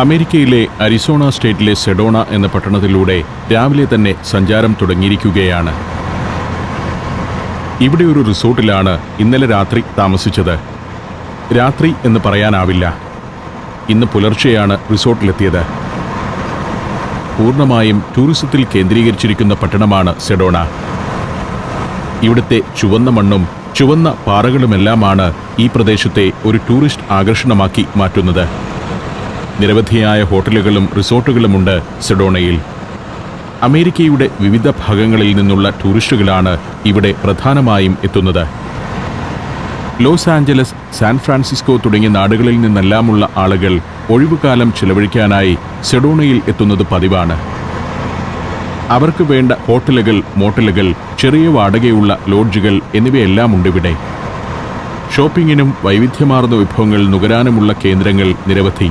അമേരിക്കയിലെ Arizona സ്റ്റേറ്റിലെ Sedona എന്ന പട്ടണത്തിലൂടെ രാവിലെ തന്നെ സഞ്ചാരം തുടങ്ങിയിരിക്കുകയാണ്. ഇവിടെ ഒരു റിസോർട്ടിലാണ് ഇന്നലെ രാത്രി താമസിച്ചത്. രാത്രി എന്ന് പറയാനാവില്ല. ഇന്ന് പുലർച്ചെയാണ് റിസോർട്ടിലെത്തിയത്. പൂർണമായും ടൂറിസത്തിൽ കേന്ദ്രീകരിച്ചിരിക്കുന്ന പട്ടണമാണ് സെഡോണ. ഇവിടുത്തെ ചുവന്ന മണ്ണും ചുവന്ന പാറകളുമെല്ലാമാണ് ഈ പ്രദേശത്തെ ഒരു ടൂറിസ്റ്റ് ആകർഷണമാക്കി മാറ്റുന്നത്. നിരവധിയായ ഹോട്ടലുകളും റിസോർട്ടുകളുമുണ്ട് സെഡോണയിൽ. അമേരിക്കയുടെ വിവിധ ഭാഗങ്ങളിൽ നിന്നുള്ള ടൂറിസ്റ്റുകളാണ് ഇവിടെ പ്രധാനമായും എത്തുന്നത്. ലോസ് ആഞ്ചലസ് സാൻ ഫ്രാൻസിസ്കോ തുടങ്ങിയ നാടുകളിൽ നിന്നെല്ലാമുള്ള ആളുകൾ ഒഴിവുകാലം ചിലവഴിക്കാനായി സെഡോണയിൽ എത്തുന്നത് പതിവാണ്. അവർക്ക് വേണ്ട ഹോട്ടലുകൾ മോട്ടലുകൾ ചെറിയ വാടകയുള്ള ലോഡ്ജുകൾ എന്നിവയെല്ലാം ഉണ്ടിവിടെ ഷോപ്പിങ്ങിനും വൈവിധ്യമാർന്ന വിഭവങ്ങൾ നുകരാനുമുള്ള കേന്ദ്രങ്ങൾ നിരവധി.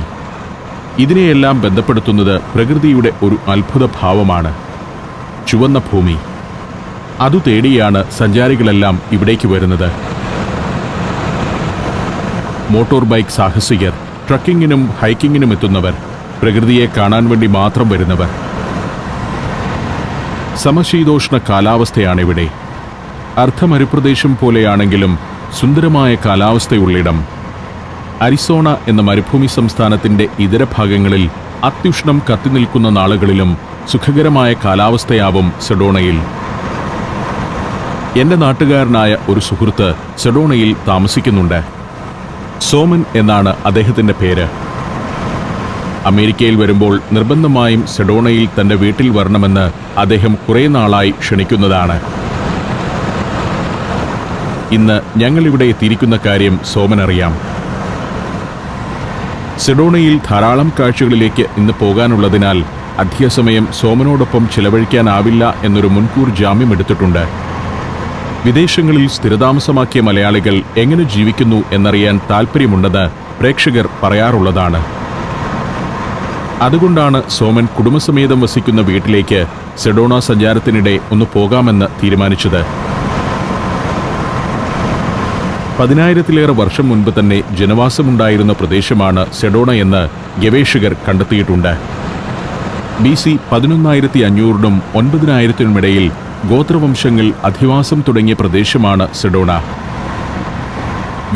ഇതിനെയെല്ലാം ബന്ധപ്പെടുത്തുന്നത് പ്രകൃതിയുടെ ഒരു അത്ഭുത ഭാവമാണ്. ചുവന്ന ഭൂമി. അതു തേടിയാണ് സഞ്ചാരികളെല്ലാം ഇവിടേക്ക് വരുന്നത്. മോട്ടോർ ബൈക്ക് സാഹസികർ ട്രക്കിങ്ങിനും ഹൈക്കിങ്ങിനും എത്തുന്നവർ പ്രകൃതിയെ കാണാൻ വേണ്ടി മാത്രം വരുന്നവർ. സമശീതോഷ്ണ കാലാവസ്ഥയാണിവിടെ. അർദ്ധമരുപ്രദേശം പോലെയാണെങ്കിലും സുന്ദരമായ കാലാവസ്ഥയുള്ളിടം അരിസോണ എന്ന മരുഭൂമി സംസ്ഥാനത്തിന്റെ ഇതര ഭാഗങ്ങളിൽ അത്യുഷ്ണം കത്തിനിൽക്കുന്ന നാളുകളിലും സുഖകരമായ കാലാവസ്ഥയാവും സെഡോണയിൽ. എന്റെ നാട്ടുകാരനായ ഒരു സുഹൃത്ത് സെഡോണയിൽ താമസിക്കുന്നുണ്ട്. സോമൻ എന്നാണ് അദ്ദേഹത്തിന്റെ പേര്. അമേരിക്കയിൽ വരുമ്പോൾ നിർബന്ധമായും സെഡോണയിൽ തന്റെ വീട്ടിൽ വരണമെന്ന് അദ്ദേഹം കുറേ നാളായി ക്ഷണിക്കുന്നതാണ്. ഇന്ന് ഞങ്ങളിവിടെ എത്തിയിരിക്കുന്ന കാര്യം സോമൻ അറിയാം സെഡോണയിൽ ധാരാളം കാഴ്ചകളിലേക്ക് ഇന്ന് പോകാനുള്ളതിനാൽ അധിക സമയം സോമനോടൊപ്പം ചിലവഴിക്കാനാവില്ല എന്നൊരു മുൻകൂർ ജാമ്യം എടുത്തിട്ടുണ്ട്. വിദേശങ്ങളിൽ സ്ഥിരതാമസമാക്കിയ മലയാളികൾ എങ്ങനെ ജീവിക്കുന്നു എന്നറിയാൻ താൽപ്പര്യമുണ്ടെന്ന് പ്രേക്ഷകർ പറയാറുള്ളതാണ്. അതുകൊണ്ടാണ് സോമൻ കുടുംബസമേതം വസിക്കുന്ന വീട്ടിലേക്ക് സെഡോണ സഞ്ചാരത്തിനിടെ ഒന്ന് പോകാമെന്ന് തീരുമാനിച്ചത്. പതിനായിരത്തിലേറെ വർഷം മുൻപ് തന്നെ ജനവാസമുണ്ടായിരുന്ന പ്രദേശമാണ് സെഡോണ എന്ന് ഗവേഷകർ കണ്ടെത്തിയിട്ടുണ്ട്. ബി സി പതിനൊന്നായിരത്തി അഞ്ഞൂറിനും ഒൻപതിനായിരത്തിനുമിടയിൽ ഗോത്രവംശങ്ങൾ അധിവാസം തുടങ്ങിയ പ്രദേശമാണ് സെഡോണ.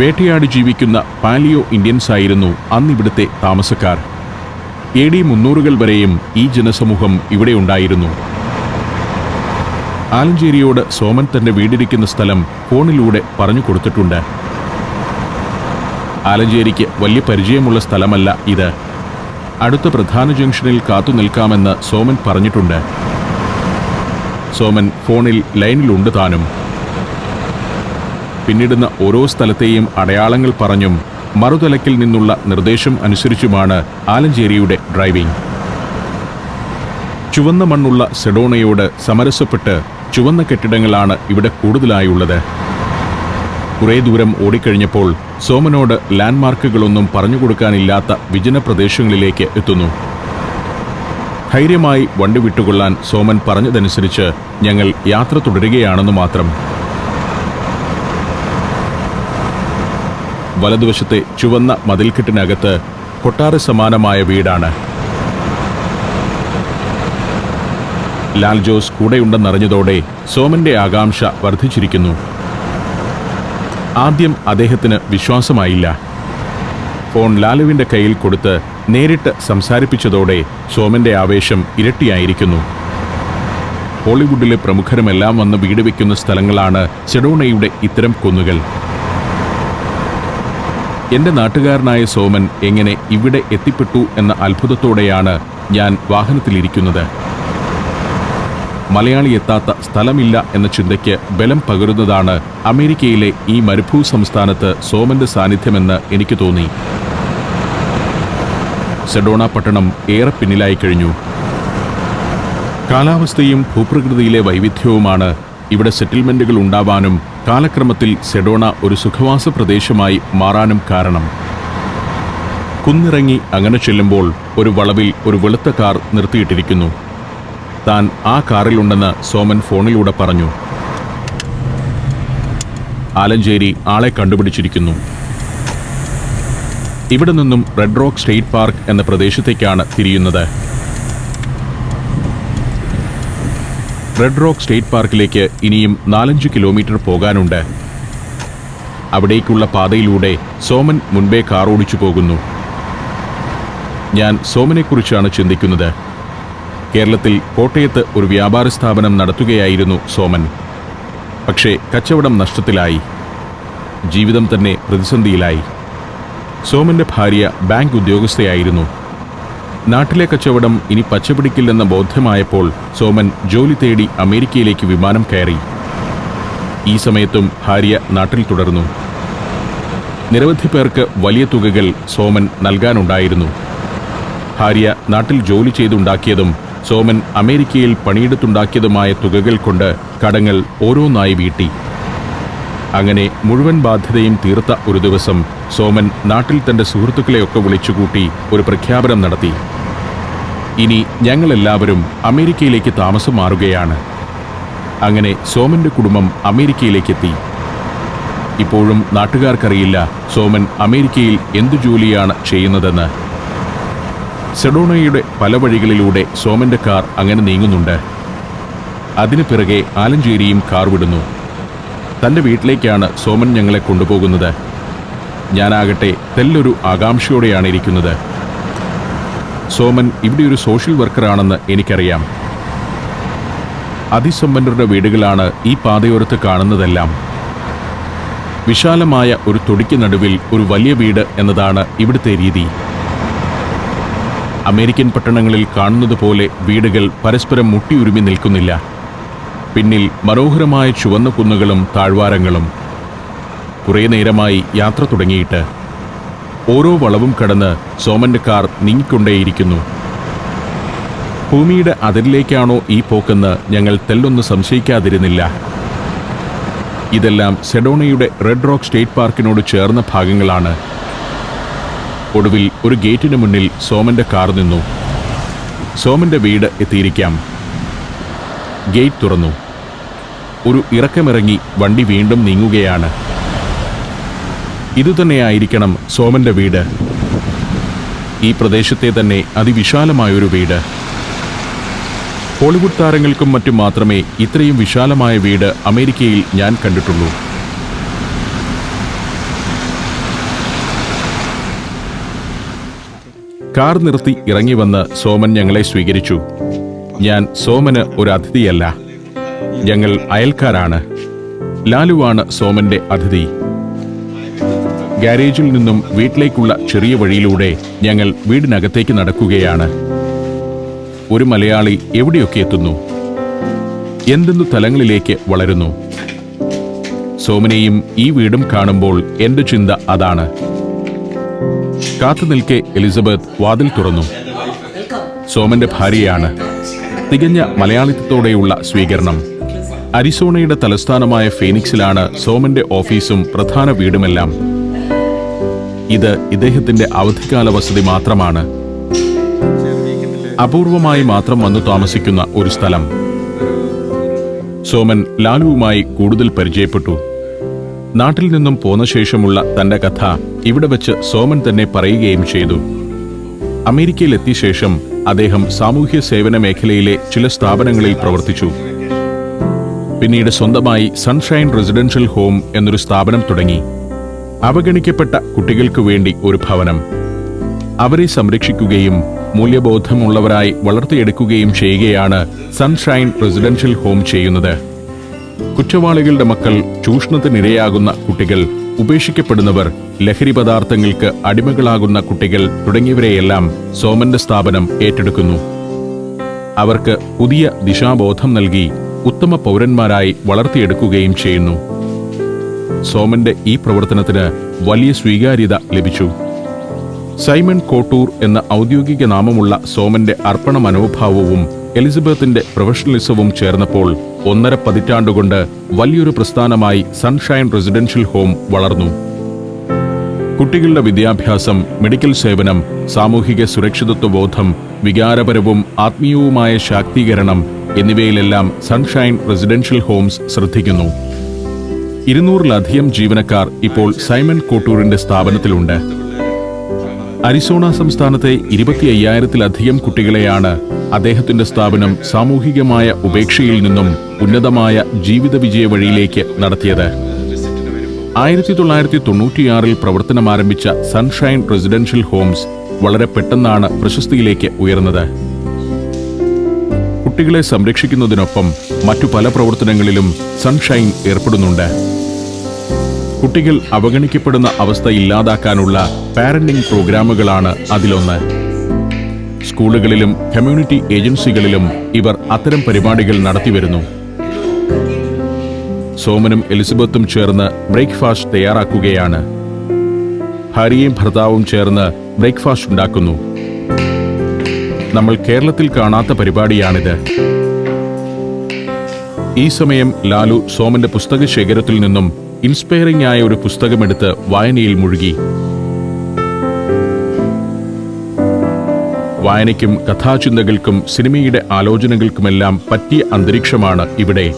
വേട്ടയാടി ജീവിക്കുന്ന പാലിയോ ഇന്ത്യൻസ് ആയിരുന്നു അന്നിവിടുത്തെ താമസക്കാർ. എ ഡി മുന്നൂറുകൾ വരെയും ഈ ജനസമൂഹം ഇവിടെ ഉണ്ടായിരുന്നു. ആലഞ്ചേരിയോട് സോമൻ തന്റെ വീടിരിക്കുന്ന സ്ഥലം ഫോണിലൂടെ പറഞ്ഞു കൊടുത്തിട്ടുണ്ട്. ആലഞ്ചേരിക്ക് വലിയ പരിചയമുള്ള സ്ഥലമല്ല ഇത്. അടുത്ത പ്രധാന ജംഗ്ഷനിൽ കാത്തു നിൽക്കാമെന്ന് സോമൻ പറഞ്ഞിട്ടുണ്ട്. സോമൻ ഫോണിൽ ലൈനിലുണ്ട് താനും. പിന്നിടുന്ന ഓരോ സ്ഥലത്തെയും അടയാളങ്ങൾ പറഞ്ഞും മറുതലക്കിൽ നിന്നുള്ള നിർദ്ദേശം അനുസരിച്ചുമാണ് ആലഞ്ചേരിയുടെ ഡ്രൈവിംഗ്. ചുവന്ന മണ്ണുള്ള സെഡോണയോട് സമരസപ്പെട്ട് ചുവന്ന കെട്ടിടങ്ങളാണ് ഇവിടെ കൂടുതലായുള്ളത്. കുറേ ദൂരം ഓടിക്കഴിഞ്ഞപ്പോൾ സോമനോട് ലാൻഡ്മാർക്കുകളൊന്നും പറഞ്ഞുകൊടുക്കാനില്ലാത്ത വിജന പ്രദേശങ്ങളിലേക്ക് എത്തുന്നു. ധൈര്യമായി വണ്ടി വിട്ടുകൊള്ളാൻ സോമൻ പറഞ്ഞതനുസരിച്ച് ഞങ്ങൾ യാത്ര തുടരുകയാണെന്ന് മാത്രം. വലതുവശത്തെ ചുവന്ന മതിൽക്കെട്ടിനകത്ത് കൊട്ടാര സമാനമായ വീടാണ്. ലാൽ ജോസ് കൂടെയുണ്ടെന്നറിഞ്ഞതോടെ സോമന്റെ ആകാംക്ഷ വർദ്ധിച്ചിരിക്കുന്നു. ആദ്യം അദ്ദേഹത്തിന് വിശ്വാസമായില്ല. ഫോൺ ലാലുവിന്റെ കയ്യിൽ കൊടുത്ത് നേരിട്ട് സംസാരിപ്പിച്ചതോടെ സോമന്റെ ആവേശം ഇരട്ടിയായിരിക്കുന്നു. ഹോളിവുഡിലെ പ്രമുഖരുമെല്ലാം വന്ന് വീട് വയ്ക്കുന്ന സ്ഥലങ്ങളാണ് സെഡോണയുടെ ഇത്തരം കുന്നുകൾ. എന്റെ നാട്ടുകാരനായ സോമൻ എങ്ങനെ ഇവിടെ എത്തിപ്പെട്ടു എന്ന അത്ഭുതത്തോടെയാണ് ഞാൻ വാഹനത്തിലിരിക്കുന്നത്. മലയാളി എത്താത്ത സ്ഥലമില്ല എന്ന ചിന്തയ്ക്ക് ബലം പകരുന്നതാണ് അമേരിക്കയിലെ ഈ മരുഭൂ സംസ്ഥാനത്ത് സോമന്റെ സാന്നിധ്യമെന്ന് എനിക്ക് തോന്നി. സെഡോണ പട്ടണം ഏറെ പിന്നിലായി കഴിഞ്ഞു. കാലാവസ്ഥയും ഭൂപ്രകൃതിയിലെ വൈവിധ്യവുമാണ് ഇവിടെ സെറ്റിൽമെന്റുകൾ ഉണ്ടാവാനും കാലക്രമത്തിൽ സെഡോണ ഒരു സുഖവാസ പ്രദേശമായി മാറാനും കാരണം. കുന്നിറങ്ങി അങ്ങനെ ചെല്ലുമ്പോൾ ഒരു വളവിൽ ഒരു വെളുത്ത കാർ നിർത്തിയിട്ടിരിക്കുന്നു. താൻ ആ കാറിലുണ്ടെന്ന് സോമൻ ഫോണിലൂടെ പറഞ്ഞു. ആലഞ്ചേരി ആളെ കണ്ടുപിടിച്ചിരിക്കുന്നു. ഇവിടെ നിന്നും റെഡ് റോക്ക് സ്റ്റേറ്റ് പാർക്ക് എന്ന പ്രദേശത്തേക്കാണ് തിരിയുന്നത്. റെഡ് റോക്ക് സ്റ്റേറ്റ് പാർക്കിലേക്ക് ഇനിയും നാലഞ്ച് കിലോമീറ്റർ പോകാനുണ്ട്. അവിടേക്കുള്ള പാതയിലൂടെ സോമൻ മുൻപേ കാർ ഓടിച്ചു പോകുന്നു. ഞാൻ സോമനെക്കുറിച്ചാണ് ചിന്തിക്കുന്നത്. കേരളത്തിൽ കോട്ടയത്ത് ഒരു വ്യാപാര സ്ഥാപനം നടത്തുകയായിരുന്നു സോമൻ. പക്ഷേ കച്ചവടം നഷ്ടത്തിലായി. ജീവിതം തന്നെ പ്രതിസന്ധിയിലായി. സോമന്റെ ഭാര്യ ബാങ്ക് ഉദ്യോഗസ്ഥയായിരുന്നു. നാട്ടിലെ കച്ചവടം ഇനി പച്ചപിടിക്കില്ലെന്ന ബോധ്യമായപ്പോൾ സോമൻ ജോലി തേടി അമേരിക്കയിലേക്ക് വിമാനം കയറി. ഈ സമയത്തും ഭാര്യ നാട്ടിൽ തുടർന്നു. നിരവധി പേർക്ക് വലിയ തുകകൾ സോമൻ നൽകാനുണ്ടായിരുന്നു. ഭാര്യ നാട്ടിൽ ജോലി ചെയ്തുണ്ടാക്കിയതും സോമൻ അമേരിക്കയിൽ പണിയെടുത്തുണ്ടാക്കിയതുമായ തുകകൾ കൊണ്ട് കടങ്ങൾ ഓരോന്നായി വീട്ടി. അങ്ങനെ മുഴുവൻ ബാധ്യതയും തീർത്ത ഒരു ദിവസം സോമൻ നാട്ടിൽ തന്റെ സുഹൃത്തുക്കളെയൊക്കെ വിളിച്ചുകൂട്ടി ഒരു പ്രഖ്യാപനം നടത്തി. ഇനി ഞങ്ങളെല്ലാവരും അമേരിക്കയിലേക്ക് താമസം മാറുകയാണ്. അങ്ങനെ സോമന്റെ കുടുംബം അമേരിക്കയിലേക്കെത്തി ഇപ്പോഴും നാട്ടുകാർക്കറിയില്ല സോമൻ അമേരിക്കയിൽ എന്തു ജോലിയാണ് ചെയ്യുന്നതെന്ന്. സെഡോണയുടെ പല വഴികളിലൂടെ സോമന്റെ കാർ അങ്ങനെ നീങ്ങുന്നുണ്ട്. അതിനു പിറകെ ആലഞ്ചേരിയും കാർ വിടുന്നു. തന്റെ വീട്ടിലേക്കാണ് സോമൻ ഞങ്ങളെ കൊണ്ടുപോകുന്നത്. ഞാനാകട്ടെ തെല്ലൊരു ആകാംക്ഷയോടെയാണ് ഇരിക്കുന്നത്. സോമൻ ഇവിടെ ഒരു സോഷ്യൽ വർക്കറാണെന്ന് എനിക്കറിയാം. അതിസമ്പന്നരുടെ വീടുകളാണ് ഈ പാതയോരത്ത് കാണുന്നതെല്ലാം. വിശാലമായ ഒരു തൊടിക്ക് നടുവിൽ ഒരു വലിയ വീട് എന്നതാണ് ഇവിടുത്തെ രീതി. അമേരിക്കൻ പട്ടണങ്ങളിൽ കാണുന്നത് പോലെ വീടുകൾ പരസ്പരം മുട്ടിയുരുമി നിൽക്കുന്നില്ല. പിന്നിൽ മനോഹരമായ ചുവന്ന കുന്നുകളും താഴ്വാരങ്ങളും. കുറേ നേരമായി യാത്ര തുടങ്ങിയിട്ട്. ഓരോ വളവും കടന്ന് സോമന്റെ കാർ നീങ്ങിക്കൊണ്ടേയിരിക്കുന്നു. ഭൂമിയുടെ അതിരിലേക്കാണോ ഈ പോക്കെന്ന് ഞങ്ങൾ തെല്ലൊന്ന് സംശയിക്കാതിരുന്നില്ല. ഇതെല്ലാം സെഡോണയുടെ റെഡ് റോക്ക് സ്റ്റേറ്റ് പാർക്കിനോട് ചേർന്ന ഭാഗങ്ങളാണ്. ഒടുവിൽ ഒരു ഗേറ്റിന് മുന്നിൽ സോമന്റെ കാർ നിന്നു. സോമന്റെ വീട് എത്തിയിരിക്കാം. ഗേറ്റ് തുറന്നു. ഒരു ഇറക്കമിറങ്ങി വണ്ടി വീണ്ടും നീങ്ങുകയാണ്. ഇതുതന്നെയായിരിക്കണം സോമന്റെ വീട്. ഈ പ്രദേശത്തെ തന്നെ അതിവിശാലമായൊരു വീട്. ഹോളിവുഡ് താരങ്ങൾക്കും മറ്റും മാത്രമേ ഇത്രയും വിശാലമായ വീട് അമേരിക്കയിൽ ഞാൻ കണ്ടിട്ടുള്ളൂ. കാർ നിർത്തി ഇറങ്ങി വന്ന് സോമൻ ഞങ്ങളെ സ്വീകരിച്ചു. ഞാൻ സോമന് ഒരു അതിഥിയല്ല. ഞങ്ങൾ അയൽക്കാരാണ്. ലാലുവാണ് സോമന്റെ അതിഥി. ഗാരേജിൽ നിന്നും വീട്ടിലേക്കുള്ള ചെറിയ വഴിയിലൂടെ ഞങ്ങൾ വീടിനകത്തേക്ക് നടക്കുകയാണ്. ഒരു മലയാളി എവിടെയൊക്കെ എത്തുന്നു? എന്തെന്നു തലങ്ങളിലേക്ക് വളരുന്നു? സോമനെയും ഈ വീടും കാണുമ്പോൾ എന്റെ ചിന്ത അതാണ്. കാത്തു നിൽക്കെ എലിസബത്ത് വാതിൽ തുറന്നു. സോമന്റെ ഭാര്യയാണ് തികഞ്ഞ മലയാളിത്വത്തോടെയുള്ള സ്വീകരണം. അരിസോണയുടെ തലസ്ഥാനമായ ഫീനിക്സിലാണ് സോമന്റെ ഓഫീസും പ്രധാന വീടുമെല്ലാം. ഇത് ഇദ്ദേഹത്തിന്റെ അവധിക്കാല വസതി മാത്രമാണ്. അപൂർവമായി മാത്രം വന്നു താമസിക്കുന്ന ഒരു സ്ഥലം. സോമൻ ലാലുവുമായി കൂടുതൽ പരിചയപ്പെട്ടു. നാട്ടിൽ നിന്നും പോന്ന ശേഷമുള്ള തന്റെ കഥ ഇവിടെ വെച്ച് സോമൻ തന്നെ പറയുകയും ചെയ്തു. അമേരിക്കയിലെത്തിയ ശേഷം അദ്ദേഹം സാമൂഹ്യ സേവന മേഖലയിലെ ചില സ്ഥാപനങ്ങളിൽ പ്രവർത്തിച്ചു. പിന്നീട് സ്വന്തമായി സൺഷൈൻ റെസിഡൻഷ്യൽ ഹോം എന്നൊരു സ്ഥാപനം തുടങ്ങി. അവഗണിക്കപ്പെട്ട കുട്ടികൾക്കു വേണ്ടി ഒരു ഭവനം. അവരെ സംരക്ഷിക്കുകയും മൂല്യബോധമുള്ളവരായി വളർത്തിയെടുക്കുകയും ചെയ്യുകയാണ് സൺഷൈൻ റെസിഡൻഷ്യൽ ഹോം ചെയ്യുന്നത്. കുറ്റവാളികളുടെ മക്കൾ ചൂഷണത്തിനിരയാകുന്ന കുട്ടികൾ ഉപേക്ഷിക്കപ്പെടുന്നവർ ലഹരി പദാർത്ഥങ്ങൾക്ക് അടിമകളാകുന്ന കുട്ടികൾ തുടങ്ങിയവരെയെല്ലാം സോമന്റെ സ്ഥാപനം ഏറ്റെടുക്കുന്നു. അവർക്ക് പുതിയ ദിശാബോധം നൽകി ഉത്തമ പൗരന്മാരായി വളർത്തിയെടുക്കുകയും ചെയ്യുന്നു. സോമന്റെ ഈ പ്രവർത്തനത്തിന് വലിയ സ്വീകാര്യത ലഭിച്ചു. സൈമൺ കോട്ടൂർ എന്ന ഔദ്യോഗിക നാമമുള്ള സോമന്റെ അർപ്പണ മനോഭാവവും എലിസബത്തിന്റെ പ്രൊഫഷണലിസവും ചേർന്നപ്പോൾ ഒന്നര പതിറ്റാണ്ടുകൊണ്ട് വലിയൊരു പ്രസ്ഥാനമായി സൺഷൈൻ റെസിഡൻഷ്യൽ ഹോം വളർന്നു. കുട്ടികളുടെ വിദ്യാഭ്യാസം മെഡിക്കൽ സേവനം സാമൂഹിക സുരക്ഷിതത്വ ബോധം വികാരപരവും ആത്മീയവുമായ ശാക്തീകരണം എന്നിവയിലെല്ലാം സൺഷൈൻ റെസിഡൻഷ്യൽ ഹോംസ് ശ്രദ്ധിക്കുന്നു. ഇരുന്നൂറിലധികം ജീവനക്കാർ ഇപ്പോൾ സൈമൺ കോട്ടൂറിന്റെ സ്ഥാപനത്തിലുണ്ട്. അരിസോണ സംസ്ഥാനത്തെ ഇരുപത്തി അയ്യായിരത്തിലധികം കുട്ടികളെയാണ് അദ്ദേഹത്തിന്റെ സ്ഥാപനം സാമൂഹികമായ ഉപേക്ഷയിൽ നിന്നും ഉന്നതമായ ജീവിത വിജയ വഴിയിലേക്ക് നടത്തിയത്. ആയിരത്തി തൊള്ളായിരത്തി തൊണ്ണൂറ്റിയാറിൽ പ്രവർത്തനം ആരംഭിച്ച സൺഷൈൻ റെസിഡൻഷ്യൽ ഹോംസ് വളരെ പെട്ടെന്നാണ് പ്രശസ്തിയിലേക്ക് ഉയർന്നത്. കുട്ടികളെ സംരക്ഷിക്കുന്നതിനൊപ്പം മറ്റു പല പ്രവർത്തനങ്ങളിലും സൺഷൈൻ ഏർപ്പെടുന്നുണ്ട്. കുട്ടികൾ അവഗണിക്കപ്പെടുന്ന അവസ്ഥ ഇല്ലാതാക്കാനുള്ള പാരന്റിംഗ് പ്രോഗ്രാമുകളാണ് അതിലൊന്ന്. സ്കൂളുകളിലും കമ്മ്യൂണിറ്റി ഏജൻസികളിലും ഇവർ അത്തരം പരിപാടികൾ നടത്തിവരുന്നു. സോമനും എലിസബത്തും ചേർന്ന് ബ്രേക്ക്ഫാസ്റ്റ് തയ്യാറാക്കുകയാണ്. ഹരിയും ഭർത്താവും ചേർന്ന് ബ്രേക്ക്ഫാസ്റ്റ് ഉണ്ടാക്കുന്നു. നമ്മൾ കേരളത്തിൽ കാണാത്ത പരിപാടിയാണിത്. ഈ സമയം ലാലു സോമന്റെ പുസ്തക ശേഖരത്തിൽ നിന്നും ഇൻസ്പയറിംഗ് ആയ ഒരു പുസ്തകമെടുത്ത് വായനയിൽ മുഴുകി. വായനയ്ക്കും കഥാചിന്തകൾക്കും സിനിമയുടെ ആലോചനകൾക്കുമെല്ലാം പറ്റിയ അന്തരീക്ഷമാണ് ഇവിടെ.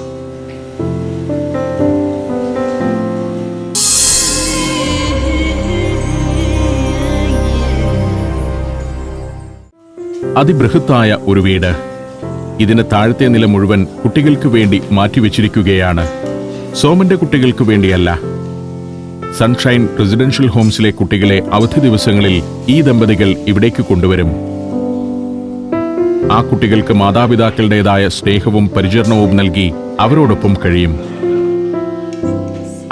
അതിബൃഹത്തായ ഒരു വീട്. ഇതിന് താഴത്തെ നില മുഴുവൻ കുട്ടികൾക്ക് വേണ്ടി മാറ്റിവെച്ചിരിക്കുകയാണ്. സോമന്റെ കുട്ടികൾക്ക് വേണ്ടിയല്ല. സൺഷൈൻ റെസിഡൻഷ്യൽ ഹോംസിലെ കുട്ടികളെ അവധി ദിവസങ്ങളിൽ ഈ ദമ്പതികൾ ഇവിടേക്ക് കൊണ്ടുവരും. ആ കുട്ടികൾക്ക് മാതാപിതാക്കളുടേതായ സ്നേഹവും പരിചരണവും നൽകി അവരോടൊപ്പം കഴിയും.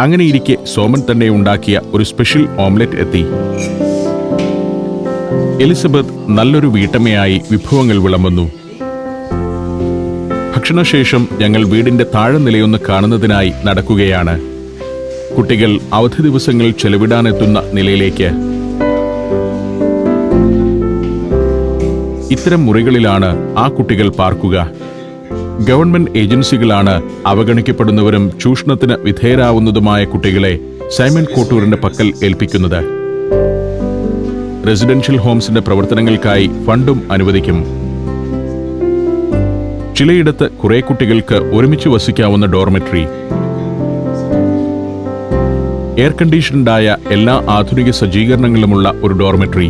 അങ്ങനെയിരിക്കെ സോമൻ തന്നെ ഉണ്ടാക്കിയ ഒരു സ്പെഷ്യൽ ഓംലെറ്റ് എത്തി. എലിസബത്ത് നല്ലൊരു വീട്ടമ്മയായി വിഭവങ്ങൾ വിളമ്പുന്നു. ഭക്ഷണശേഷം ഞങ്ങൾ വീടിന്റെ താഴെ നിലയൊന്ന് കാണുന്നതിനായി നടക്കുകയാണ്. കുട്ടികൾ അവധി ദിവസങ്ങൾ ചെലവിടാനെത്തുന്ന നിലയിലേക്ക്. ഇത്തരം മുറികളിലാണ് ആ കുട്ടികൾ പാർക്കുക. ഗവൺമെന്റ് ഏജൻസികളാണ് അവഗണിക്കപ്പെടുന്നവരും ചൂഷണത്തിന് വിധേയരാവുന്നതുമായ കുട്ടികളെ സൈമൺ കോട്ടൂറിന്റെ പക്കൽ ഏൽപ്പിക്കുന്നത്. റെസിഡൻഷ്യൽ ഹോംസിന്റെ പ്രവർത്തനങ്ങൾക്കായി ഫണ്ടും അനുവദിക്കും. ചിലയിടത്ത് കുറെ കുട്ടികൾക്ക് ഒരുമിച്ച് വസിക്കാവുന്ന ഡോർമെട്രി. എയർ കണ്ടീഷൻഡായ എല്ലാ ആധുനിക സജ്ജീകരണങ്ങളുമുള്ള ഒരു ഡോർമെട്രി.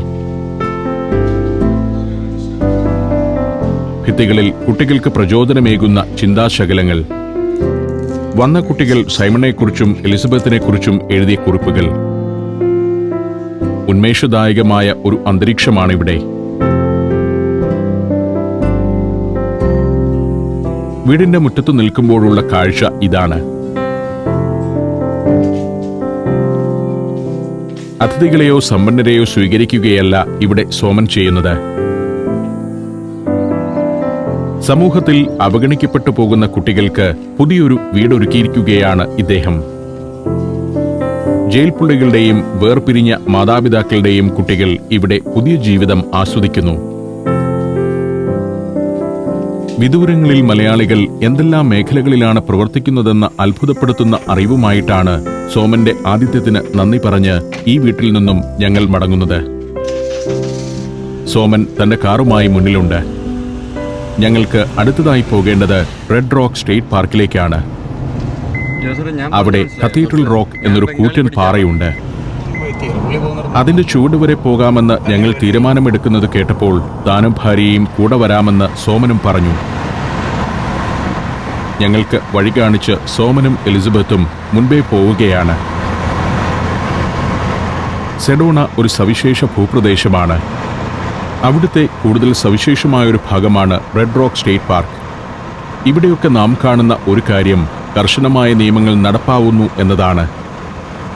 ഭിത്തികളിൽ കുട്ടികൾക്ക് പ്രചോദനമേകുന്ന ചിന്താശകലങ്ങൾ. വന്ന കുട്ടികൾ സൈമണെക്കുറിച്ചും എലിസബത്തിനെക്കുറിച്ചും എഴുതിയ കുറിപ്പുകൾ. ഉന്മേഷദായകമായ ഒരു അന്തരീക്ഷമാണിവിടെ. വീടിന്റെ മുറ്റത്ത് നിൽക്കുമ്പോഴുള്ള കാഴ്ച ഇതാണ്. അതിഥികളെയോ സമ്പന്നരെയോ സ്വീകരിക്കുകയല്ല ഇവിടെ സോമൻ ചെയ്യുന്നത്. സമൂഹത്തിൽ അവഗണിക്കപ്പെട്ടു പോകുന്ന കുട്ടികൾക്ക് പുതിയൊരു വീടൊരുക്കിയിരിക്കുകയാണ് ഇദ്ദേഹം. ജയിൽ പുള്ളികളുടെയും വേർപിരിഞ്ഞ മാതാപിതാക്കളുടെയും കുട്ടികൾ ഇവിടെ പുതിയ ജീവിതം ആസ്വദിക്കുന്നു. വിദൂരങ്ങളിൽ മലയാളികൾ എന്തെല്ലാം മേഖലകളിലാണ് പ്രവർത്തിക്കുന്നതെന്ന അത്ഭുതപ്പെടുത്തുന്ന അറിവുമായിട്ടാണ് സോമന്റെ ആതിഥ്യത്തിന് നന്ദി പറഞ്ഞ് ഈ വീട്ടിൽ നിന്നും ഞങ്ങൾ മടങ്ങുന്നത്. സോമൻ തന്റെ കാറുമായി മുന്നിലുണ്ട്. ഞങ്ങൾക്ക് അടുത്തതായി പോകേണ്ടത് റെഡ് റോക്ക് സ്റ്റേറ്റ് പാർക്കിലേക്കാണ്. അവിടെ കത്തീഡ്രൽ റോക്ക് എന്നൊരു കൂറ്റൻ പാറയുണ്ട്. അതിന്റെ ചൂട് വരെ പോകാമെന്ന് ഞങ്ങൾ തീരുമാനമെടുക്കുന്നത് കേട്ടപ്പോൾ താനും ഭാര്യയും കൂടെ വരാമെന്ന് സോമനും പറഞ്ഞു. ഞങ്ങൾക്ക് വഴി കാണിച്ച് സോമനും എലിസബത്തും മുൻപേ പോവുകയാണ്. സെഡോണ ഒരു സവിശേഷ ഭൂപ്രദേശമാണ്. അവിടുത്തെ കൂടുതൽ സവിശേഷമായൊരു ഭാഗമാണ് റെഡ് റോക്ക് സ്റ്റേറ്റ് പാർക്ക്. ഇവിടെയൊക്കെ നാം കാണുന്ന ഒരു കാര്യം കർശനമായ നിയമങ്ങൾ നടപ്പാവുന്നു എന്നതാണ്.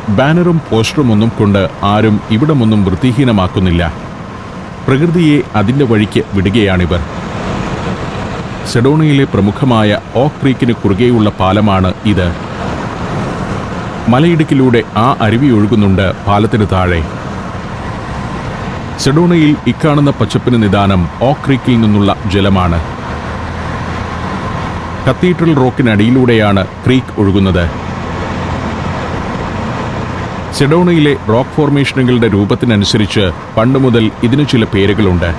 ബാനറും പോസ്റ്ററും ഒന്നും കൊണ്ട് ആരും ഇവിടമൊന്നും വൃത്തിഹീനമാക്കുന്നില്ല. പ്രകൃതിയെ അതിന്റെ വഴിക്ക് വിടുകയാണിവർ. സെഡോണയിലെ പ്രമുഖമായ ഓക് ക്രീക്കിന് കുറുകെയുള്ള പാലമാണ് ഇത്. മലയിടുക്കിലൂടെ ആ അരുവി ഒഴുകുന്നുണ്ട് പാലത്തിന് താഴെ. സെഡോണയിൽ ഇക്കാണുന്ന പച്ചപ്പിന് നിദാനം ഓക് ക്രീക്കിൽ നിന്നുള്ള ജലമാണ്. കത്തീഡ്രൽ റോക്കിനടിയിലൂടെയാണ് ക്രീക്ക് ഒഴുകുന്നത്. സെഡോണയിലെ റോക്ക് ഫോർമേഷനുകളുടെ രൂപത്തിനനുസരിച്ച് പണ്ട് മുതൽ ഇതിന് ചില പേരുകളുണ്ട്.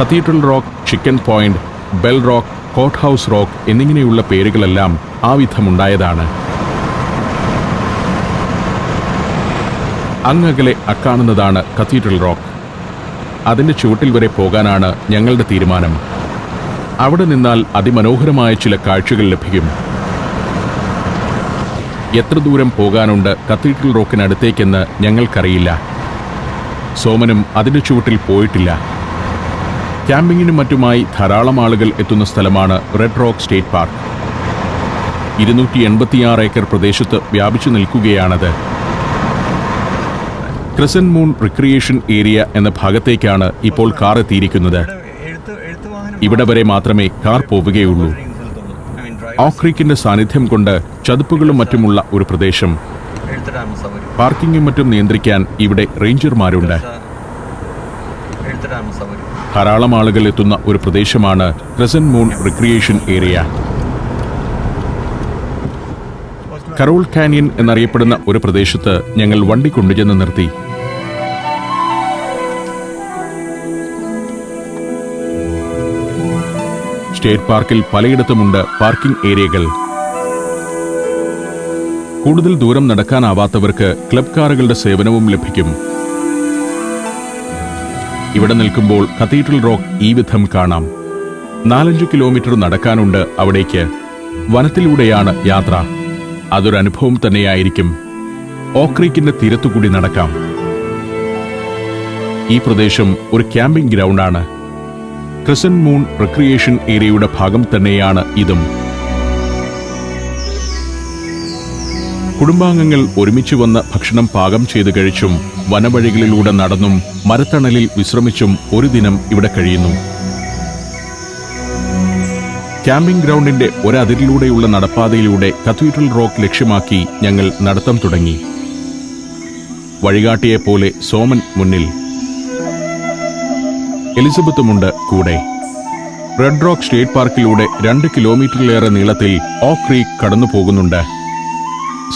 Cathedral rock chicken point bell rock courthouse rock എന്നിങ്ങനെയുള്ള പേരുകളെല്ലാം ആ വിധമുണ്ടായതാണ്. അങ്ങകലെ അക്കാണുന്നതാണ് കത്തീഡ്രൽ റോക്ക്. അതിന്റെ ചുവട്ടിൽ വരെ പോകാനാണ് ഞങ്ങളുടെ തീരുമാനം. അവിടെ നിന്നാൽ അതിമനോഹരമായ ചില കാഴ്ചകൾ ലഭിക്കും. എത്ര ദൂരം പോകാനുണ്ട് കത്തീഡ്രൽ റോക്കിനടുത്തേക്കെന്ന് ഞങ്ങൾക്കറിയില്ല. സോമനും അതിന്റെ ചുവട്ടിൽ പോയിട്ടില്ല. ക്യാമ്പിങ്ങിനും മറ്റുമായി ധാരാളം ആളുകൾ എത്തുന്ന സ്ഥലമാണ് റെഡ് റോക്ക് സ്റ്റേറ്റ് പാർക്ക്. ഇരുന്നൂറ്റി എൺപത്തിയാറ് ഏക്കർ പ്രദേശത്ത് വ്യാപിച്ചു നിൽക്കുകയാണത്. ക്രിസൻ മൂൺ റിക്രിയേഷൻ ഏരിയ എന്ന ഭാഗത്തേക്കാണ് ഇപ്പോൾ കാർ എത്തിയിരിക്കുന്നത്. ഇവിടെ വരെ മാത്രമേ കാർ പോവുകയുള്ളൂ. ഓക്രീക്കിന്റെ സാന്നിധ്യം കൊണ്ട് ചതുപ്പുകളും മറ്റുമുള്ള ഒരു പ്രദേശം. പാർക്കിങ്ങും മറ്റും നിയന്ത്രിക്കാൻ ഇവിടെ റേഞ്ചർമാരുണ്ട്. ധാരാളം ആളുകൾ എത്തുന്ന ഒരു പ്രദേശമാണ് crescent moon recreation area. Carroll canyon എന്നറിയപ്പെടുന്ന ഒരു പ്രദേശത്ത് ഞങ്ങൾ വണ്ടി കൊണ്ടുചെന്ന് നിർത്തി. സ്റ്റേറ്റ് പാർക്കിൽ പലയിടത്തുമുണ്ട് പാർക്കിംഗ് ഏരിയകൾ. കൂടുതൽ ദൂരം നടക്കാനാവാത്തവർക്ക് ക്ലബ് കാറുകളുടെ സേവനവും ലഭിക്കും. ഇവിടെ നിൽക്കുമ്പോൾ കത്തീഡ്രൽ റോക്ക് ഈ വിധം കാണാം. നാലഞ്ച് കിലോമീറ്റർ നടക്കാനുണ്ട് അവിടേക്ക്. വനത്തിലൂടെയാണ് യാത്ര. അതൊരനുഭവം തന്നെയായിരിക്കും. ഓക്രീക്കിന്റെ തീരത്തുകൂടി നടക്കാം. ഈ പ്രദേശം ഒരു ക്യാമ്പിംഗ് ഗ്രൗണ്ടാണ്. ക്രിസൻ മൂൺ റിക്രിയേഷൻ ഏരിയയുടെ ഭാഗം തന്നെയാണ് ഇതും. കുടുംബാംഗങ്ങൾ ഒരുമിച്ച് വന്ന് ഭക്ഷണം പാകം ചെയ്ത് കഴിച്ചും വനവഴികളിലൂടെ നടന്നും മരത്തണലിൽ വിശ്രമിച്ചും ഒരു ദിനം ഇവിടെ കഴിയുന്നു. ക്യാമ്പിംഗ് ഗ്രൗണ്ടിന്റെ ഒരതിരിലൂടെയുള്ള നടപ്പാതയിലൂടെ കത്തീഡ്രൽ റോക്ക് ലക്ഷ്യമാക്കി ഞങ്ങൾ നടത്തം തുടങ്ങി. വഴികാട്ടിയെപ്പോലെ സോമൻ മുന്നിൽ എലിസബത്തുമുണ്ട് കൂടെ. റെഡ് റോക്ക് സ്റ്റേറ്റ് പാർക്കിലൂടെ രണ്ട് കിലോമീറ്ററിലേറെ നീളത്തിൽ ഓ ക്രീക്ക് കടന്നു പോകുന്നുണ്ട്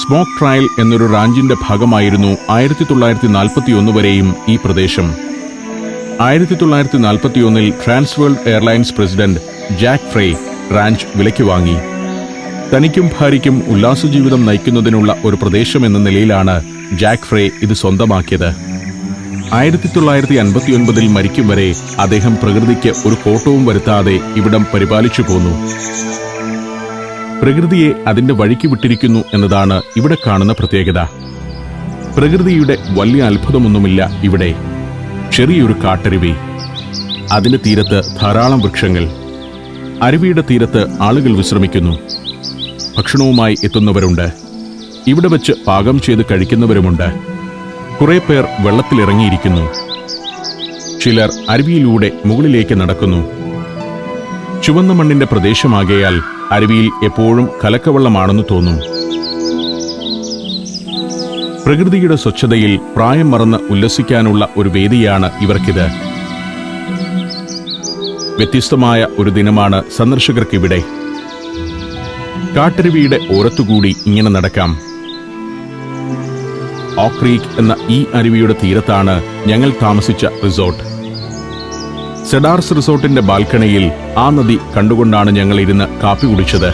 സ്മോക്ക് ട്രയൽ എന്നൊരു റാഞ്ചിന്റെ ഭാഗമായിരുന്നു ആയിരത്തി തൊള്ളായിരത്തി നാൽപ്പത്തിയൊന്ന് വരെയും ഈ പ്രദേശം. ആയിരത്തി തൊള്ളായിരത്തി നാൽപ്പത്തിയൊന്നിൽ trans world airlines president Jack Frye ranch വിലയ്ക്ക് വാങ്ങി. തനിക്കും ഭാര്യയ്ക്കും ഉല്ലാസജീവിതം നയിക്കുന്നതിനുള്ള ഒരു പ്രദേശം എന്ന നിലയിലാണ് ജാക്ക് ഫ്രേ ഇത് സ്വന്തമാക്കിയത്. ആയിരത്തി തൊള്ളായിരത്തി അൻപത്തി ഒൻപതിൽ മരിക്കും വരെ അദ്ദേഹം പ്രകൃതിക്ക് ഒരു കോട്ടവും വരുത്താതെ ഇവിടം പരിപാലിച്ചു പോന്നു. പ്രകൃതിയെ അതിന്റെ വഴിക്ക് വിട്ടിരിക്കുന്നു എന്നതാണ് ഇവിടെ കാണുന്ന പ്രത്യേകത. പ്രകൃതിയുടെ വലിയ അത്ഭുതമൊന്നുമില്ല ഇവിടെ. ചെറിയൊരു കാട്ടരുവി. അതിന്റെ തീരത്ത് ധാരാളം വൃക്ഷങ്ങൾ. അരുവിയുടെ തീരത്ത് ആളുകൾ വിശ്രമിക്കുന്നു. ഭക്ഷണവുമായി എത്തുന്നവരുണ്ട്. ഇവിടെ വെച്ച് പാകം ചെയ്ത് കഴിക്കുന്നവരുമുണ്ട്. കുറെ പേർ വെള്ളത്തിലിറങ്ങിയിരിക്കുന്നു. ചിലർ അരുവിയിലൂടെ മുകളിലേക്ക് നടക്കുന്നു. ചുവന്ന മണ്ണിന്റെ പ്രദേശമാകയാൽ അരുവിയിൽ എപ്പോഴും കലക്കവെള്ളമാണെന്ന് തോന്നും. പ്രകൃതിയുടെ സ്വച്ഛതയിൽ പ്രായം മറന്ന് ഉല്ലസിക്കാനുള്ള ഒരു വേദിയാണ് ഇവർക്കിത്. വ്യത്യസ്തമായ ഒരു ദിനമാണ് സന്ദർശകർക്കിവിടെ. കാട്ടരുവിയുടെ ഓരത്തുകൂടി ഇങ്ങനെ നടക്കാം. ഓക്രീക്ക് എന്ന ഈ അരുവിയുടെ തീരത്താണ് ഞങ്ങൾ താമസിച്ച റിസോർട്ട്. സെഡാർസ് റിസോർട്ടിന്റെ ബാൽക്കണിയിൽ ആ നദി കണ്ടുകൊണ്ടാണ് ഞങ്ങൾ ഇരുന്ന് കാപ്പി കുടിച്ചത്.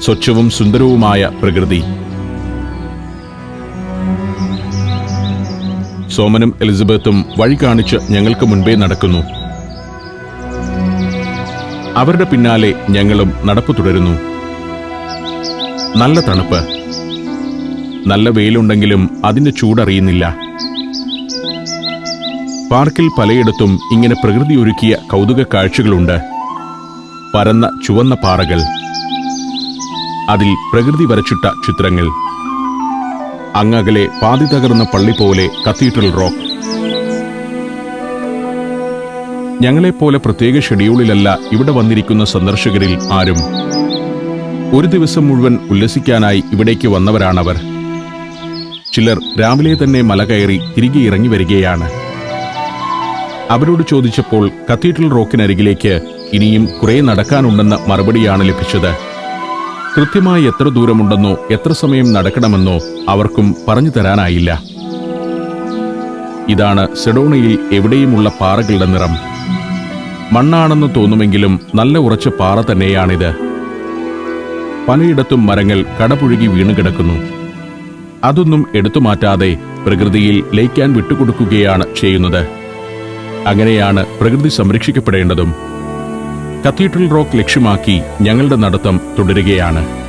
സ്വച്ഛവും സുന്ദരവുമായ പ്രകൃതി. സോമനും എലിസബത്തും വഴി കാണിച്ച് ഞങ്ങൾക്ക് മുൻപേ നടക്കുന്നു. അവരുടെ പിന്നാലെ ഞങ്ങളും നടപ്പ് തുടരുന്നു. നല്ല തണുപ്പ്. നല്ല വെയിലുണ്ടെങ്കിലും അതിന്റെ ചൂടറിയുന്നില്ല. പാർക്കിൽ പലയിടത്തും ഇങ്ങനെ പ്രകൃതി ഒരുക്കിയ കൗതുക കാഴ്ചകളുണ്ട്. പരന്ന ചുവന്ന പാറകൾ. അതിൽ പ്രകൃതി വരച്ചിട്ട ചിത്രങ്ങൾ. അങ്ങകലെ പാതി തകർന്ന പള്ളി പോലെ കത്തീഡ്രൽ റോക്ക്. ഞങ്ങളെപ്പോലെ പ്രത്യേക ഷെഡ്യൂളിലല്ല ഇവിടെ വന്നിരിക്കുന്ന സന്ദർശകരിൽ ആരും. ഒരു ദിവസം മുഴുവൻ ഉല്ലസിക്കാനായി ഇവിടേക്ക് വന്നവരാണവർ. ചിലർ രാവിലെ തന്നെ മല കയറി തിരികെ ഇറങ്ങി വരികയാണ്. അവരോട് ചോദിച്ചപ്പോൾ കത്തീഡ്രൽ റോക്കിനരികിലേക്ക് ഇനിയും കുറെ നടക്കാനുണ്ടെന്ന മറുപടിയാണ് ലഭിച്ചത്. കൃത്യമായി എത്ര ദൂരമുണ്ടെന്നോ എത്ര സമയം നടക്കണമെന്നോ അവർക്കും പറഞ്ഞു തരാനായില്ല. ഇതാണ് സെഡോണയിൽ എവിടെയുമുള്ള പാറകളുടെ നിറം. മണ്ണാണെന്ന് തോന്നുമെങ്കിലും നല്ല ഉറച്ച പാറ തന്നെയാണിത്. പലയിടത്തും മരങ്ങൾ കടപുഴുകി വീണുകിടക്കുന്നു അതൊന്നും എടുത്തു മാറ്റാതെ പ്രകൃതിയിൽ ലയിക്കാൻ വിട്ടുകൊടുക്കുകയാണ് ചെയ്യുന്നത്. അങ്ങനെയാണ് പ്രകൃതി സംരക്ഷിക്കപ്പെടേണ്ടതും. കത്തീഡ്രൽ റോക്ക് ലക്ഷ്യമാക്കി ഞങ്ങളുടെ നടത്തം തുടരുകയാണ്.